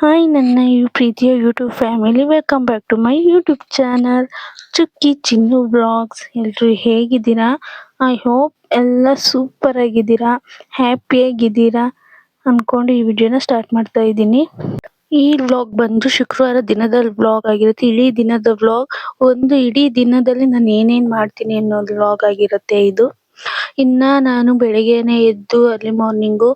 Hi ನನ್ನ ಪ್ರೀತಿಯ YouTube family welcome back to my YouTube channel Chukki Chinnu blogs ಎಲ್ರು ಹೇಗಿದ್ದೀರಾ? ಐ ಹೋಪ್ ಎಲ್ಲ ಸೂಪರ್ ಆಗಿದ್ದೀರಾ? ಹ್ಯಾಪಿ ಆಗಿದ್ದೀರಾ? ಅನ್ಕೊಂಡು ಈ ವಿಡಿಯೋನ ಸ್ಟಾರ್ಟ್ ಮಾಡ್ತಾ ಇದ್ದೀನಿ. ಈ ವ್ಲಾಗ್ ಬಂದು ಶುಕ್ರವಾರ ದಿನದ ವ್ಲಾಗ್ ಆಗಿರುತ್ತೆ. ಇಡೀ ದಿನದ ವ್ಲಾಗ್ ಒಂದು ಇಡೀ ದಿನದಲ್ಲಿ ನಾನು ಏನೇನ್ ಮಾಡ್ತೀನಿ ಅನ್ನೋದು ವ್ಲಾಗ್ ಆಗಿರುತ್ತೆ ಇದು. ಇನ್ನ ನಾನು ಬೆಳಿಗ್ಗೆನೆ ಎದ್ದು ಅರ್ಲಿ ಮಾರ್ನಿಂಗು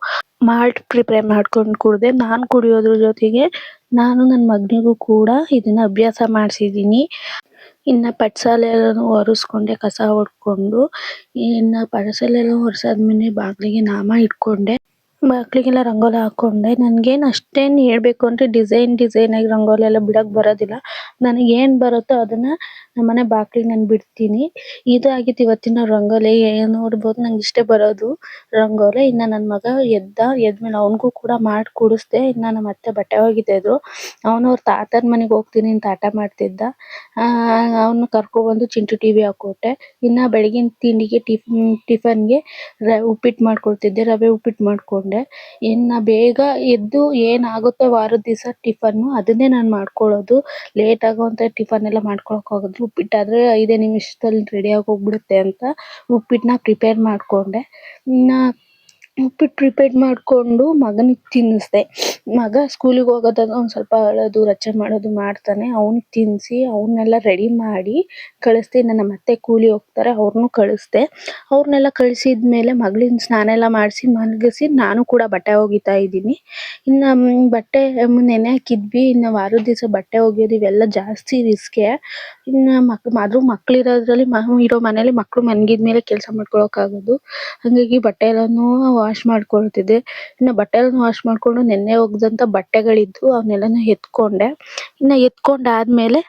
ಮಾಲ್ಟ್ ಪ್ರಿಪೇರ್ ಮಾಡ್ಕೊಂಡು ಕುಡ್ದೆ ನಾನ್ ಕುಡಿಯೋದ್ರ ಜೊತೆಗೆ ನಾನು ನನ್ನ ಮಗನಿಗೂ ಕೂಡ ಇದನ್ನ ಅಭ್ಯಾಸ ಮಾಡ್ಸಿದೀನಿ ಇನ್ನ ಪಠ್ಶಾಲೆ ಎಲ್ಲಾನು ಒರೆಸ್ಕೊಂಡೆ, ಕಸ ಹೊಡ್ಕೊಂಡು ಇನ್ನ ಪಠ್ಶಾಲೆ ಎಲ್ಲ ಒರೆಸಾದ್ಮೇಲೆ ಬಾಗ್ಲಿಗೆ ನಾಮ ಇಟ್ಕೊಂಡೆ. ಬಾಗ್ಲಿಗೆಲ್ಲ ರಂಗೋಲಿ ಹಾಕೊಂಡೆ. ನನ್ಗೇನ್ ಅಷ್ಟೇನ್ ಹೇಳ್ಬೇಕು ಅಂದ್ರೆ ಡಿಸೈನ್ ಡಿಸೈನ್ ಆಗಿ ರಂಗೋಲಿ ಎಲ್ಲ ಬಿಡಕ್ ಬರೋದಿಲ್ಲ. ಏನ್ ಬರುತ್ತೋ ಅದನ್ನ ನಮ್ಮನೆ ಬಾಗಿಲಿಗೆ ನಾನ್ ಬಿಡ್ತೀನಿ. ಇದು ಆಗಿತ್ತು ಇವತ್ತಿನ ರಂಗೋಲಿ. ನೋಡಬಹುದು ನಂಗೆ ಇಷ್ಟೇ ಬರೋದು ರಂಗೋಲಿ. ಇನ್ನ ನನ್ ಮಗ ಎದ್ದ, ಎದ್ಮೇಲೆ ಅವನಿಗೂ ಕೂಡ ಮಾಡ್ ಕುಡಿಸ್ದೆ. ಇನ್ನ ನಮ್ ಅತ್ತೆ ಬಟ್ಟೆ ಒಗಿತಿದ್ರು ಅವ್ನು ಅವ್ರ್ ತಾತನ್ ಮನೆಗ್ ಹೋಗ್ತೀನಿ ಅಂತ ಹಠ ಮಾಡ್ತಿದ್ದ. ಆಹ್ಹ್ ಅವ್ನ ಕರ್ಕೊಂಡ್ ಬಂದು ಚಿಂಟು ಟಿವಿ ಹಾಕೊಟ್ಟೆ. ಇನ್ನ ಬೆಳಗಿನ ತಿಂಡಿಗೆ ಟಿಫನ್ಗೆ ಉಪ್ಪಿಟ್ಟು ಮಾಡ್ಕೊಡ್ತಿದ್ದೆ. ರವೆ ಉಪ್ಪಿಟ್ಟು ಮಾಡ್ಕೊಂಡೆ. ಇನ್ನ ಬೇಗ ಎದ್ದು ಏನ್ ಆಗುತ್ತೋ ವಾರದ್ ದಿವ್ಸ ಟಿಫನ್ ಅದನ್ನೇ ನಾನ್ ಮಾಡ್ಕೊಳ್ಳೋದು. ಲೇಟ್ ಅಂತ ಟಿಫನ್ ಎಲ್ಲ ಮಾಡ್ಕೊಳಕ್ ಹೋಗೋದು. ಉಪ್ಪಿಟ್ಟು ಆದ್ರೆ ಐದೇ ನಿಮಿಷದಲ್ಲಿ ರೆಡಿ ಆಗಿ ಹೋಗ್ಬಿಡುತ್ತೆ ಅಂತ ಉಪ್ಪಿಟ್ಟನ್ನ ಪ್ರಿಪೇರ್ ಮಾಡ್ಕೊಂಡೆ. ಇನ್ನ ಉಪ್ಪಿಟ್ಟು ಪ್ರಿಪೇರ್ ಮಾಡ್ಕೊಂಡು ಮಗನಿಗೆ ತಿನ್ನಿಸ್ದೆ. ಮಗ ಸ್ಕೂಲಿಗೆ ಹೋಗೋದಾಗ ಒಂದ್ ಸ್ವಲ್ಪ ಅಳೋದು ರಚೆ ಮಾಡೋದು ಮಾಡ್ತಾನೆ. ಅವ್ನಿಗ್ ತಿನ್ಸಿ, ಅವ್ನೆಲ್ಲ ರೆಡಿ ಮಾಡಿ ಕಳಿಸ್ತೀನಿ ನನ್ನ ಅತ್ತೆ ಕೂಲಿ ಹೋಗ್ತಾರೆ ಅವ್ರನ್ನೂ ಕಳಿಸ್ದೆ. ಅವ್ರನ್ನೆಲ್ಲ ಕಳಿಸಿದ್ಮೇಲೆ ಮಗಳಿನ ಸ್ನಾನ ಎಲ್ಲ ಮಾಡಿಸಿ ಮಲಗಿಸಿ ನಾನು ಕೂಡ ಬಟ್ಟೆ ಒಗಿತಾ ಇದ್ದೀನಿ. ಇನ್ನ ಬಟ್ಟೆ ನೆನೆ ಹಾಕಿದ್ವಿ. ಇನ್ನ ವಾರದ ದಿವಸ ಬಟ್ಟೆ ಒಗೆಯೋದು ಇವೆಲ್ಲ ಜಾಸ್ತಿ ರಿಸ್ಕೆ ಇನ್ನ ಆದರೂ ಮಕ್ಳು ಇರೋದ್ರಲ್ಲಿ ಇರೋ ಮನೇಲಿ ಮಕ್ಳು ಮನ್ಗಿದ್ಮೇಲೆ ಕೆಲ್ಸ ಮಾಡ್ಕೊಳಕ್ ಆಗೋದು ಹಂಗಾಗಿ ಬಟ್ಟೆ ಎಲ್ಲಾನು ವಾಶ್ ಮಾಡ್ಕೊಳ್ತಿದ್ದೆ. ಇನ್ನ ಬಟ್ಟೆಗಳನ್ನ ವಾಶ್ ಮಾಡ್ಕೊಂಡು ನೆನ್ನೆ ಒಗ್ದಂತ ಬಟ್ಟೆಗಳಿದ್ವು ಅವ್ನೆಲ್ಲಾನು ಎತ್ಕೊಂಡೆ. ಇನ್ನ ಎತ್ಕೊಂಡ್ ಆದ್ಮೇಲೆ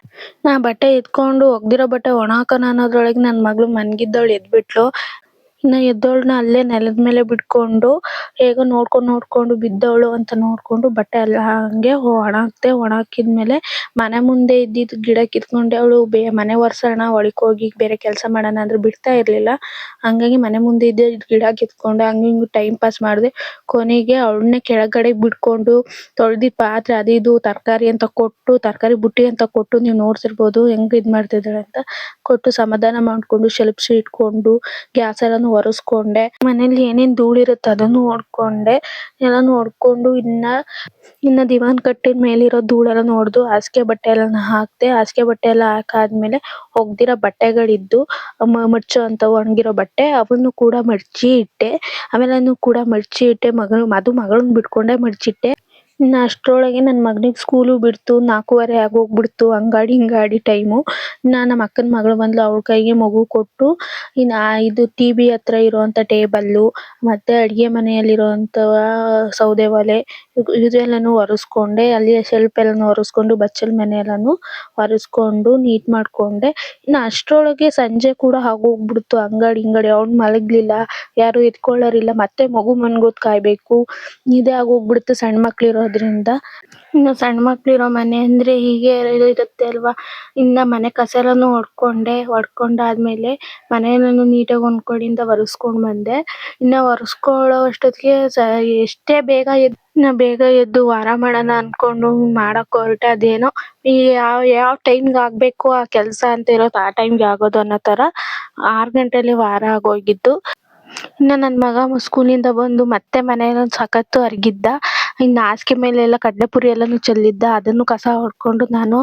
ನಾ ಬಟ್ಟೆ ಎತ್ಕೊಂಡು ಒಗ್ದಿರೋ ಬಟ್ಟೆ ಒಣ ಹಾಕೋಣ ಅನ್ನೋದ್ರೊಳಗೆ ನನ್ ಮಗಳು ಮನ್ಗಿದ್ದೋಳು ಎದ್ದ್ ಇನ್ನ ಎದ್ದೋಳ್ನ ಅಲ್ಲೇ ನೆಲದ ಮೇಲೆ ಬಿಟ್ಕೊಂಡು ಹೇಗೋ ನೋಡ್ಕೊಂಡ್ ನೋಡ್ಕೊಂಡು ಬಿದ್ದೋಳು ಅಂತ ನೋಡ್ಕೊಂಡು ಬಟ್ಟೆ ಎಲ್ಲ ಹಂಗೆ ಒಣ ಹಾಕ್ದೆ ಹಾಕಿದ್ಮೇಲೆ ಮನೆ ಮುಂದೆ ಇದ್ದಿದ್ ಗಿಡ ಕಿತ್ಕೊಂಡೆ ಅವ್ಳು ಮನೆ ಒರ್ಸೋಣ ಒಳಕ್ ಹೋಗಿ ಬೇರೆ ಕೆಲ್ಸ ಮಾಡೋಣ ಅಂದ್ರೆ ಬಿಡ್ತಾ ಇರ್ಲಿಲ್ಲ. ಹಂಗಾಗಿ ಮನೆ ಮುಂದೆ ಇದ್ದಿದ್ ಗಿಡ ಕಿತ್ಕೊಂಡು, ಹಂಗ್ ಹಿಂಗ್ ಟೈಮ್ ಪಾಸ್ ಮಾಡ್ದೆ. ಕೊನೆಗೆ ಅವ್ಳನ್ನೇ ಕೆಳಗಡೆ ಬಿಟ್ಕೊಂಡು ತೊಳ್ದಿದ್ ಪಾತ್ರೆ ಅದು ಇದು, ತರಕಾರಿ ಅಂತ ಕೊಟ್ಟು, ತರಕಾರಿ ಬುಟ್ಟಿ ಅಂತ ಕೊಟ್ಟು ನೀವ್ ನೋಡ್ತಿರ್ಬೋದು ಹೆಂಗ್ ಇದ್ ಮಾಡ್ತಿದ್ದಾಳೆ ಅಂತ ಕೊಟ್ಟು ಸಮಾಧಾನ ಮಾಡ್ಕೊಂಡು ಇಟ್ಕೊಂಡು, ಗ್ಯಾಸ್ ಎಲ್ಲಾನು ಒರೆಸ್ಕೊಂಡೆ. ಮನೇಲಿ ಏನೇನ್ ಧೂಳ್ ಇರುತ್ತೆ ಅದನ್ನು ಹೊಡ್ಕೊಂಡೆ ಎಲ್ಲ ನೋಡ್ಕೊಂಡು ಇನ್ನ ಇನ್ನ ದಿವಾನ್ ಕಟ್ಟಿದ್ ಮೇಲಿರೋ ಧೂಳೆಲ್ಲ ಹೊಡ್ದು ಹಾಸಿಗೆ ಬಟ್ಟೆ ಎಲ್ಲ ಹಾಕ್ದೆ, ಹಾಸಿಗೆ ಬಟ್ಟೆ ಎಲ್ಲ ಹಾಕಾದ್ಮೇಲೆ ಒಗ್ದಿರೋ ಬಟ್ಟೆಗಳಿದ್ದು ಅಂತ ಒಣಗಿರೋ ಬಟ್ಟೆ, ಅವನ್ನು ಕೂಡ ಮಡ್ಚಿ ಇಟ್ಟೆ. ಆಮೇಲೆ ಅದನ್ನು ಕೂಡ ಮಡ್ಚಿ ಇಟ್ಟೆ, ಮಗಳು, ಅದು ಮಗಳನ್ ಬಿಟ್ಕೊಂಡೆ ಮಡ್ಚಿಟ್ಟೆ. ಇನ್ನ ಅಷ್ಟರೊಳಗೆ ನನ್ ಮಗನಿಗೆ ಸ್ಕೂಲು ಬಿಡ್ತು, ನಾಲ್ಕುವರೆ ಆಗೋಗ್ಬಿಡ್ತು, ಹಂಗಾಡಿ ಹಿಂಗಾಡಿ ಟೈಮು ಇನ್ನ ನಮ್ ಅಕ್ಕನ ಮಗಳು ಬಂದ್ಲು, ಅವ್ಳ ಕೈಗೆ ಮಗು ಕೊಟ್ಟು, ಇನ್ನ ಇದು ಟಿವಿ ಹತ್ರ ಇರುವಂತ ಟೇಬಲ್ಲು ಮತ್ತೆ ಅಡಿಗೆ ಮನೆಯಲ್ಲಿ ಇರುವಂತ ಸೌದೆ ಒಲೆ ಇದೆಲ್ಲಾನು ಒರೆಸ್ಕೊಂಡೆ, ಅಲ್ಲಿ ಶೆಲ್ಫ್ ಎಲ್ಲಾನು ಒರೆಸ್ಕೊಂಡು, ಬಚ್ಚಲ್ ಮನೆ ಎಲ್ಲಾನು ಒರೆಸ್ಕೊಂಡು ನೀಟ್ ಮಾಡ್ಕೊಂಡೆ. ಇನ್ನ ಅಷ್ಟರೊಳಗೆ ಸಂಜೆ ಕೂಡ ಆಗೋಗ್ಬಿಡ್ತು. ಅಂಗಡಿ ಇಂಗಡಿ ಅವ್ನ್ ಮಲಗ್ಲಿಲ್ಲ. ಯಾರು ಎತ್ಕೊಳ್ಳೋರಿಲ್ಲ. ಮತ್ತೆ ಮಗು ಮನ್ಗೋದ್ ಕಾಯ್ಬೇಕು. ಇದೇ ಆಗೋಗ್ಬಿಡ್ತು ಸಣ್ಣ ಮಕ್ಳು ಇರೋದ್ರಿಂದ ಇನ್ನು ಸಣ್ಣ ಮಕ್ಳು ಇರೋ ಮನೆ ಅಂದ್ರೆ ಹೀಗೆ ಇರುತ್ತೆ ಅಲ್ವಾ? ಇನ್ನ ಮನೆ ಕಸ ಎಲ್ಲಾನು ಹೊಡ್ಕೊಂಡೆ ಹೊಡ್ಕೊಂಡಾದ್ಮೇಲೆ ಮನೆ ಎಲ್ಲಾನು ನೀಟಾಗಿ ಒಂದ್ ಕಡೆಯಿಂದ ಒರೆಸ್ಕೊಂಡ್ ಬಂದೆ. ಇನ್ನ ಒರೆಸ್ಕೊಳ್ಳೋ ಅಷ್ಟೊತ್ತಿಗೆ ಎಷ್ಟೇ ಬೇಗ ಎದ್ದು ಇನ್ನ ಬೇಗ ಎದ್ದು ವಾರ ಮಾಡೋಣ ಅನ್ಕೊಂಡು ಮಾಡಕ್ ಹೊರಟೆ ಅದೇನೋ. ಯಾವ್ ಯಾವ್ ಟೈಮ್ಗೆ ಆಗ್ಬೇಕು ಆ ಕೆಲಸ ಅಂತ ಇರೋದು ಆ ಟೈಮ್ಗೆ ಆಗೋದು ಅನ್ನೋ ತರ ಆರ್ ಗಂಟೆಲಿ ವಾರ ಆಗೋಗಿದ್ದು. ಇನ್ನ ನನ್ ಮಗ ಸ್ಕೂಲ್ ಇಂದ ಬಂದು ಮತ್ತೆ ಮನೇಲಿ ಸಕತ್ತು ಹರ್ಗಿದ್ದ ಇನ್ನ ಹಾಸಿಗೆ ಮೇಲೆಲ್ಲ ಕಡ್ಲೆಪುರಿ ಎಲ್ಲಾನು ಚೆಲ್ಲಿದ್ದ, ಅದನ್ನು ಕಸ ಹೊಡ್ಕೊಂಡು ನಾನು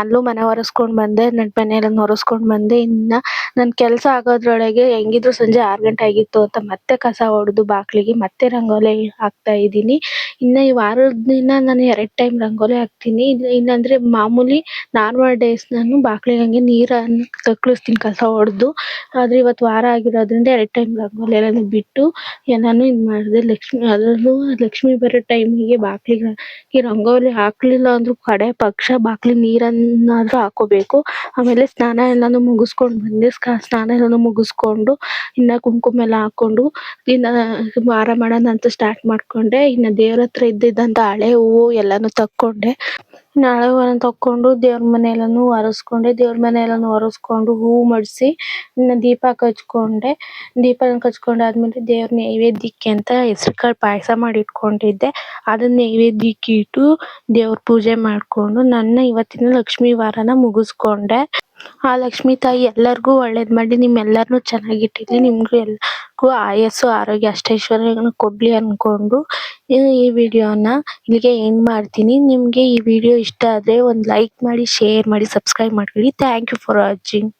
ಅಲ್ಲೂ ಮನೆ ಒರೆಸ್ಕೊಂಡ್ ಬಂದೆ ನನ್ ಮನೆ ಒರೆಸ್ಕೊಂಡು ಬಂದೆ. ಇನ್ನ ನನ್ನ ಕೆಲಸ ಆಗೋದ್ರೊಳಗೆ ಹೆಂಗಿದ್ರು ಸಂಜೆ ಆರ್ ಗಂಟೆ ಆಗಿತ್ತು ಅಂತ ಮತ್ತೆ ಕಸ ಹೊಡ್ದು ಬಾಗ್ಲಿಗೆ ಮತ್ತೆ ರಂಗೋಲಿ ಹಾಕ್ತಾ ಇದ್ದೀನಿ. ಇನ್ನ ಈ ವಾರದ ದಿನ ನಾನು ಎರಡ್ ಟೈಮ್ ರಂಗೋಲಿ ಹಾಕ್ತೀನಿ. ಇಲ್ಲಾಂದ್ರೆ ಮಾಮೂಲಿ ನಾರ್ಮಲ್ ಡೇಸ್ ನಾನು ಬಾಗ್ಲಿಗೆ ಹಂಗೆ ನೀರನ್ನು ತಕ್ಕಳಿಸ್ತೀನಿ ಕಸ ಹೊಡ್ದು. ಆದ್ರೆ ಇವತ್ತು ವಾರ ಆಗಿರೋದ್ರಿಂದ ಎರಡ್ ಟೈಮ್ ರಂಗೋಲಿ ಎಲ್ಲಾನು ಬಿಟ್ಟು ಎಲ್ಲಾನು ಇದ್ ಮಾಡ್ದೆ. ಲಕ್ಷ್ಮಿ, ಅದ್ರಲ್ಲೂ ಲಕ್ಷ್ಮಿ ಬರೋ ಟೈಮ್ ಗೆ ಬಾಕ್ಲಿಗೆ ರಂಗೋಲಿ ಹಾಕ್ಲಿಲ್ಲ ಅಂದ್ರು ಕಡೆ ಪಕ್ಷ ಬಾಕ್ಲಿಗ್ ನೀರನ್ನಾದ್ರೂ ಹಾಕೋಬೇಕು. ಆಮೇಲೆ ಸ್ನಾನ ಎಲ್ಲಾನು ಮುಗಿಸ್ಕೊಂಡು ಬಂದೆ. ಸ್ನಾನ ಎಲ್ಲಾನು ಮುಗಿಸ್ಕೊಂಡು ಇನ್ನ ಕುಂಕುಮ ಎಲ್ಲ ಹಾಕೊಂಡು ಇನ್ನ ವಾರ ಮಾಡೋಣ ಅಂತ ಸ್ಟಾರ್ಟ್ ಮಾಡ್ಕೊಂಡೆ. ಇನ್ನ ದೇವ್ರ ಹತ್ರ ಇದ್ದಿದ್ದಂತ ಹಳೆ ಹೂವು ಎಲ್ಲಾನು ತಕ್ಕೊಂಡೆ. ನಾಳೆ ಹೂವನ್ನ ತಕೊಂಡು ದೇವ್ರ ಮನೆ ಎಲ್ಲಾನು ಒರೆಸ್ಕೊಂಡೆ ದೇವ್ರ ಮನೆ ಎಲ್ಲಾನು ಒರೆಸ್ಕೊಂಡು ಹೂವು ಮಡಿಸಿ ದೀಪ ಹಚ್ಕೊಂಡೆ ದೀಪ ಹಚ್ಕೊಂಡ್ ಆದ್ಮೇಲೆ ದೇವ್ರ ನೈವೇದ್ಯಕ್ಕೆ ಅಂತ ಹೆಸರು ಕಾಳು ಪಾಯಸ ಮಾಡಿ ಇಟ್ಕೊಂಡಿದ್ದೆ ಅದನ್ನ ನೈವೇದ್ಯಕ್ಕೆ ಇಟ್ಟು ದೇವ್ರ ಪೂಜೆ ಮಾಡ್ಕೊಂಡು ನನ್ನ ಇವತ್ತಿನ ಲಕ್ಷ್ಮಿ ವಾರನ ಮುಗಿಸ್ಕೊಂಡೆ. ಆ ಲಕ್ಷ್ಮಿ ತಾಯಿ ಎಲ್ಲರಿಗೂ ಒಳ್ಳೇದ್ ಮಾಡಿ, ನಿಮ್ಮೆಲ್ಲರನ್ನೂ ಚೆನ್ನಾಗಿ ಇಟ್ಟಿರ್ಲಿ ನಿಮ್ಗೂ ಎಲ್ಲರಿಗೂ ಆಯಸ್ಸು, ಆರೋಗ್ಯ, ಅಷ್ಟೈಶ್ವರ್ಯಗಳನ್ನು ಕೊಡ್ಲಿ ಅನ್ಕೊಂಡು ಈ ವಿಡಿಯೋನ ಇಲ್ಲಿಗೆ ಎಂಡ್ ಮಾಡ್ತೀನಿ. ನಿಮಗೆ ಈ ವಿಡಿಯೋ ಇಷ್ಟ ಆದ್ರೆ ಒಂದು ಲೈಕ್ ಮಾಡಿ ಶೇರ್ ಮಾಡಿ ಸಬ್ಸ್ಕ್ರೈಬ್ ಮಾಡ್ಕೊಳ್ಳಿ. Thank you for watching